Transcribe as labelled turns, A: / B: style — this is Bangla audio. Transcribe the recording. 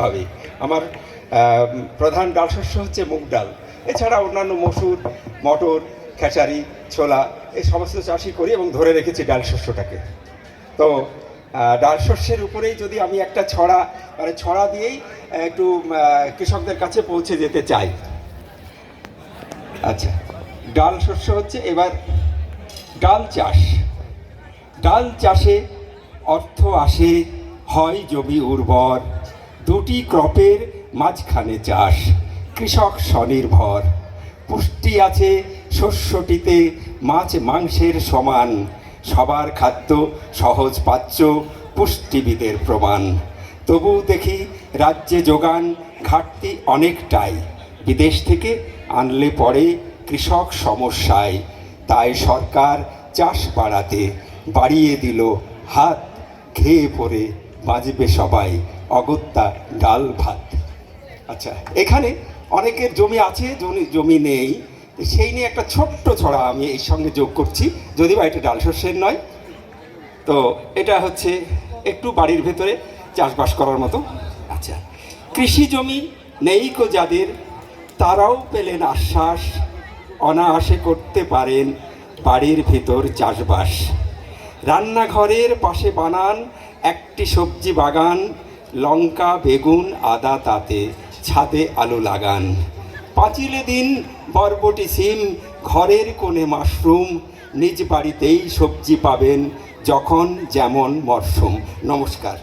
A: বিশালভাবে আমার প্রধান ডাল শস্য হচ্ছে মুগ ডাল। এছাড়া অন্যান্য মসুর, মটর, খেসারি, ছোলা, এই সমস্ত চাষই করি এবং ধরে রেখেছি ডাল শস্যটাকে। তো ডাল শস্যের উপরেই যদি আমি একটা ছড়া মানে ছড়া দিয়েই একটু কৃষকদের কাছে পৌঁছে যেতে চাই। আচ্ছা ডাল শস্য হচ্ছে এবার ডাল চাষ। ডাল চাষে অর্থ আসে, হয় জমি উর্বর। দুটি ক্রপের মাঝখানে চাষ। কৃষক স্বনির্ভর। পুষ্টি আছে শস্যটিতে, মাছ মাংসের সমান। সবার খাদ্য সহজ পাচ্য পুষ্টিবিদের প্রমাণ। তবু দেখি রাজ্যে যোগান ঘাটতি অনেকটাই। বিদেশ থেকে আনলে পরে কৃষক সমস্যায়। তাই সরকার চাষ বাড়াতে বাড়িয়ে দিল হাত, খেয়ে পরে বাজবে সবাই অগত্যা ডাল ভাত। আচ্ছা এখানে অনেকের জমি আছে, জমি জমি নেই। সেই নিয়ে একটা ছোট্ট ছড়া আমি এই সঙ্গে যোগ করছি। যদি বা এটা ডাল শস্যের নয়, তো এটা হচ্ছে একটু বাড়ির ভেতরে চাষবাস করার মতো। আচ্ছা কৃষি জমি নেই কো যাদের, তারাও পেলেন আশ্বাস, অনায়াসে করতে পারেন বাড়ির ভেতর চাষবাস। রান্নাঘরের পাশে বানান একটি সবজি বাগান, লঙ্কা, বেগুন, আদা, তাতে ছাদে আলু লাগান। পাঁচিলে দিন বরবটি সিম, ঘরের কোণে মাশরুম, নিজ বাড়িতেই সবজি পাবেন যখন যেমন মরশুম। নমস্কার।